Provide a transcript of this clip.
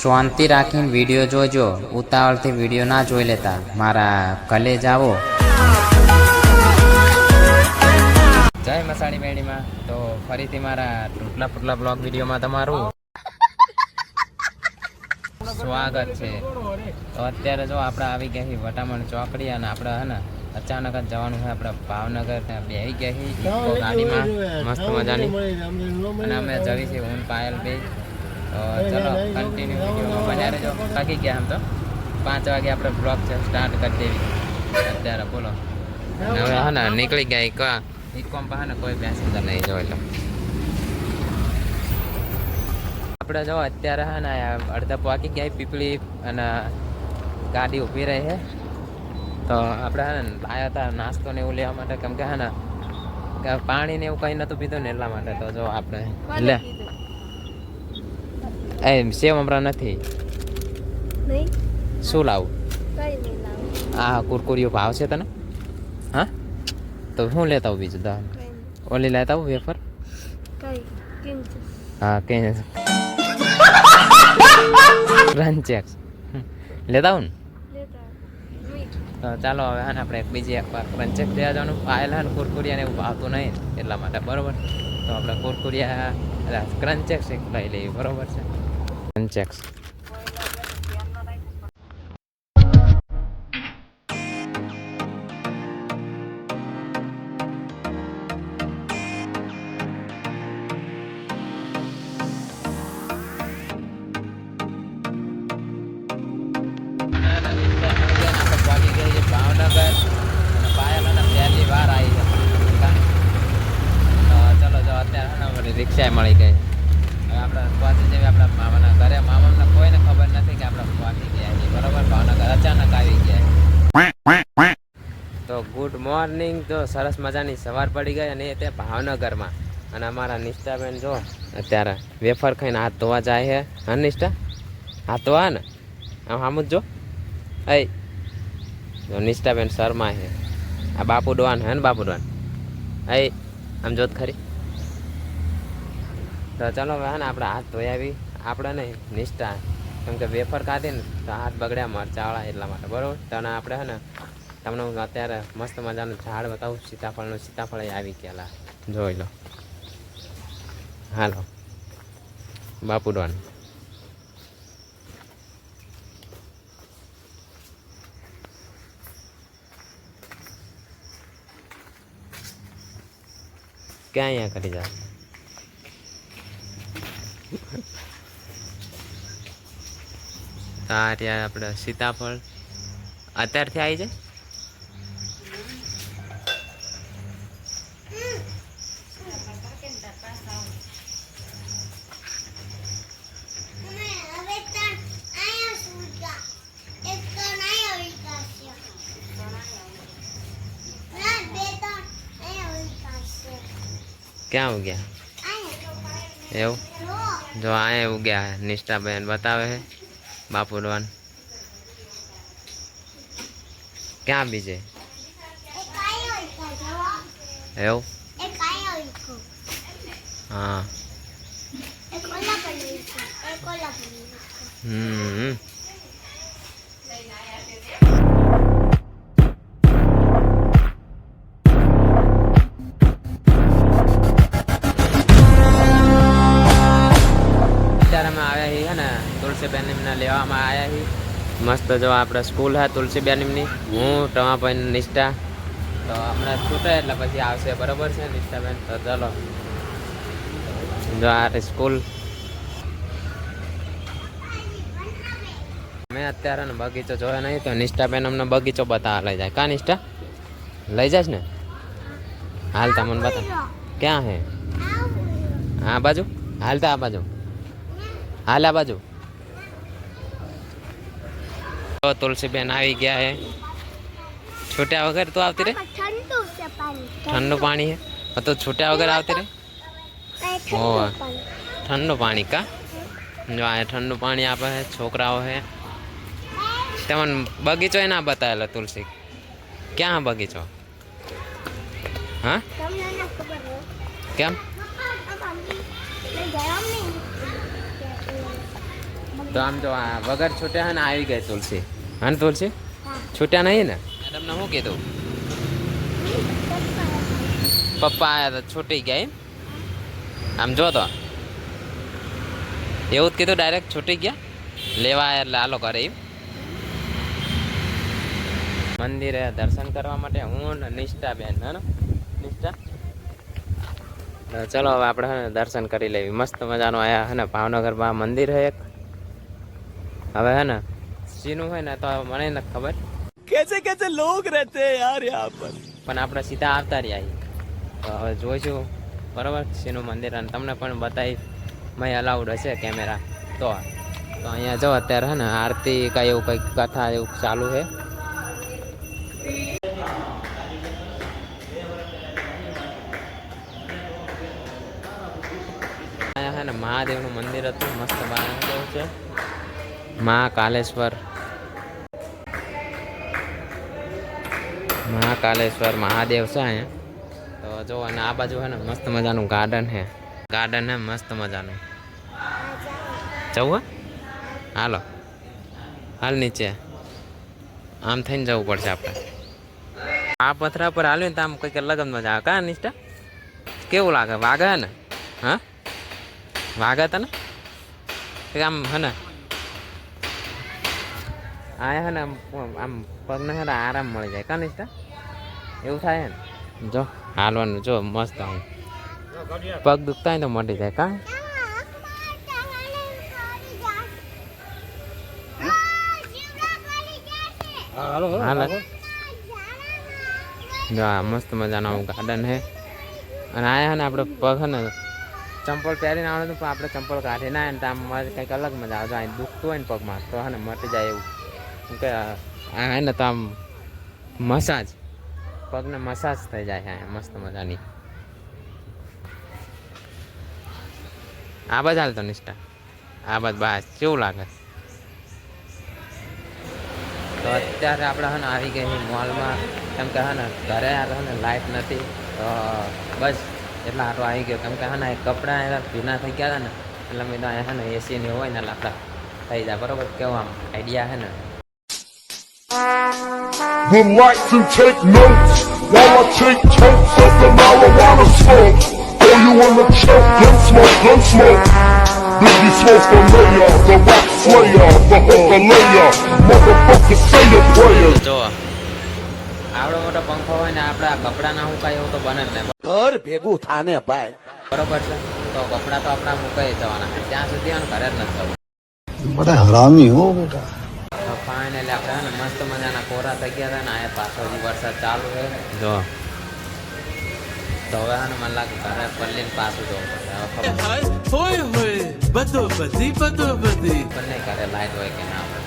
શાંતિ રાખીને વીડિયો જોજો. ઉતાવળથી વીડિયો ના જોઈ લેતા. મારા કલે જાવો જય મસાણી મેડીમાં. તો ફરીથી મારા ટૂટલા ફૂટલા બ્લોગ વિડીયોમાં તમારું સ્વાગત છે. તો અત્યારે જો આપણે આવી ગઈ વટામણ ચોકડી અને આપણે હે ને અચાનક જ જવાનું છે આપણે ભાવનગર ત્યાં બેહી ગયા ગાડીમાં મસ્ત મજાની. અને અમે જવી છીએ હું પાયલ તો ચલો કન્ટિન્યુ વિડીયોમાં બન્યા રહેજો. થાકી ગયા આમ તો. પાંચ વાગે આપણે બ્લોગ છે સ્ટાર્ટ કરી દેવી. અત્યારે બોલો. હવે હા ને નીકળી ગયા એક ઇકોમ પાસે ને કોઈ પેસેન્જર નહીં જોઈ લો. આપણે જો અત્યારે હા ને અડધા પાકી ગયા પીપળી અને ગાડી ઊભી રહી છે. તો આપણે હા ને લાયા હતા નાસ્તો ને એવું લેવા માટે. કેમ કે હા ને કે પાણી ને એવું કંઈ નતું પીધું ને એટલા માટે તો જો આપણે લે. એ સેવ હમણાં નથી. શું લાવું? આ કુરકુરીઓ ભાવશે તને? હા? તો શું લેતા આવું બીજું દા ઓલી લેતા આવું વેફર? હા કે રન ચેક લેતા આવું ને? ચાલો હવે હા આપણે એક બીજી એક વાર રનચેક લેવા જવાનું. આવેલા ને કુરકુરિયાને એવું ભાવતું નહીં એટલા માટે બરોબર? તો આપણે કુરકુરિયા ક્રંચેક્સ એક લઈ લઈએ બરોબર છે? ક્રંચેક્સ ભાવનગર અને પાયલ અને પહેલી વાર આવી છે તો ચલો, જો અત્યારે હે રિક્ષા મળી ગઈ. આપણે પહોંચી જેવી આપણા મામાના ઘરે. મામાને કોઈને ખબર નથી કે આપણે પહોંચી ગયા છીએ બરોબર? ભાવનગર અચાનક આવી ગયા. તો ગુડ મોર્નિંગ તો સરસ મજાની સવાર પડી ગઈ અને તે ભાવનગરમાં. અને અમારા નિષ્ઠાબેન જો, અત્યારે વેફર ખાઈને હાથ ધોવા જાય છે. હા, નિષ્ઠા? હાથ ધોવા ને? આમ આમ જ જો. એ જો નિષ્ઠાબેન શર્મા છે. આ બાપુ ડોવાન હે ને બાપુ ડોવાન એ આમ જોત ખરી. તો ચાલો હવે ને આપણે હાથ ધોઈ આવી. આપણે નહીં, નિષ્ઠા. કેમ કે વેફર ખાધી ને તો હાથ બગડ્યા મરચાવાળા એટલા માટે, બરાબર? તો આપણે હે ને, તમને હું અત્યારે મસ્ત મજાનું ઝાડ બતાવું, સીતાફળનું. સીતાફળ આવી ગયેલા. જોઈ લો. હાલો. બાપુ ક્યાં અહીંયા કરી જા આ રહ્યા આપણે સીતાફળ. અત્યારથી આવી જાય? ક્યાં ઉગ્યા? એવું? જો આ ઉગ્યા નિષ્ઠાબેન બતાવે છે. બાપુ ડોન ક્યાં બીજે એવું? હા. હમ. મસ્ત જો આપણે સ્કૂલ હા, તુલસીબેનની. હું ટમાભાઈ નિષ્ઠા. તો હમણાં છૂટે એટલે પછી આવશે. બરોબર છે, નિષ્ઠાબેન? તો ચાલો. જો આ સ્કૂલ. મેં અત્યારે બગીચો જોયો નહીં, તો નિષ્ઠાબેન અમને બગીચો બતાવવા લઈ જાય. કા નિષ્ઠા? લઈ જાય ને? હાલ તમને બતા. ક્યાં હે? આ બાજુ? હાલતા આ બાજુ. હાલ આ બાજુ. તો તુલસીબેન આવી ગયા હે છૂટ્યા વગર તો આવતી રે ઠંડુ છે પાણી ઠંડુ પાણી હે તો છૂટ્યા વગર આવતી રે ઠંડુ ઓવે. પાણી ઠંડુ પાણી કા જો આ ઠંડુ પાણી આપે છે છોકરાઓ હે તમને બગીચો એ ના બતાવેલો તુલસી ક્યાં બગીચો હા તમને ના ખબર હોય કેમ આ મમ્મી લઈ ગયા મમ્મી તો આમ તો આ વગર છૂટ્યા હે ને આવી ગઈ તુલસી. હા ને તુલસી? છૂટ્યા નહીં ને? મેડમને શું કીધું? પપ્પા આવ્યા હતા છૂટી ગયા એમ. આમ જો તો. એવું જ કીધું ડાયરેક્ટ છૂટી ગયા. લેવા એટલે હાલો કરે એમ. મંદિરે દર્શન કરવા માટે હું ને નિષ્ઠા બેન હે નિષ્ઠા? તો ચલો હવે આપણે દર્શન કરી લેવી. મસ્ત મજાનું આયા હે ને ભાવનગરમાં મંદિર છે એક. હવે હે ને સીનું હોય ને તો મને નથી ખબર. કેસે કેસે લોગ રહેતે યાર યહાં પર. પણ આપણે સીધા આવતા રહ્યા તો હવે જોઈશું. બરાબર? સીનું મંદિર અને તમને પણ બતાવી મેં અલાઉડ હશે કેમેરા તો તો અહીંયા જો અત્યારે હે ને આરતી કાંઈ એવું કંઈક કથા એવું ચાલુ છે. અહીંયા હે ને મહાદેવનું મંદિર હતું મસ્ત બાંધ્યું છે. મહાકાલેશ્વર મહાકાલેશ્વર મહાદેવ છે અહીંયા. તો જો, અને આ બાજુ છે ને મસ્ત મજાનું ગાર્ડન છે. ગાર્ડન હે મસ્ત મજાનું. જવું? હાલો. હાલ નીચે. આમ થઈને જવું પડશે આપણે. આ પથરા પર હાલ્યું ને તો આમ કંઈક અલગ મજા આવે. કા નિષ્ઠા? કેવું લાગે? વાગે ને? હા? વાગે તને? આમ હે ને? આ હે ને આમ આમ પગને હે આરામ મળી જાય, કાં નિષ્ઠા એવું થાય ને? જો, હાલવાનું, જો, મસ્ત આમ. પગ દુખતા હોય તો મટી જાય, કાં? હાલ જો મસ્ત મજાનું ગાર્ડન હે. અને આયા ને આપણે પગ ને, ચંપલ પહેરીને આવડે પણ આપણે ચંપલ કાઢી ના આવે ને તો આમ કંઈક અલગ મજા આવે. જો અહીં દુખતું હોય ને પગમાં, તો હે ને મટી જાય એવું. કેમ કે આ આ હે ને તો આમ મસાજ. પગને મસાજ થઈ જાય છે મસ્ત મજાની. આ બાજ હાલ તો નિષ્ઠા. આ બાજ બસ, કેવું લાગે? તો અત્યારે આપણે હે ને આવી ગઈ છે મોલમાં. કેમ કે હે ને ઘરે હે ને લાઇટ નથી, તો બસ એટલા આટલો આવી ગયો. કેમ કે હે ને કપડાં એવા ભીના થઈ ગયા હતા ને, એટલે મેં તો અહીંયા હે ને એસી ને હોય ને એટલે આપણા થઈ જાય. બરોબર? કેવું આમ આઈડિયા હે ને? would like to take notes While I take totes of the marijuana smoke Oh, you wanna choke, gun smoke, gun smoke Biggie smoke the layer, the rap slayer, the hooker layer Motherfucker say your prayers આવડો મોટો પંખો હોય ને આપડા કપડા ના હુકાય એવું તો બને ને ઘર ભેગું થાને ભાઈ બરોબર છે તો કપડા તો આપણા મુકાઈ જવાના ત્યાં સુધી ઘરે જ નથી બધા હરામી હો બેટા ફાઇનલી આપણે ને મસ્ત મજાના કોરા થઈ ગયા હતા ને આ પાછો હજી વરસાદ ચાલુ છે. જો. તો હવે ને મને લાગે ઘરે પલ્લીને પાછું જવું પડે. હવે ખબર હોય હોય. બધો બધી બધો બધી. પણ ઘરે લાઈટ હોય કે ના હોય.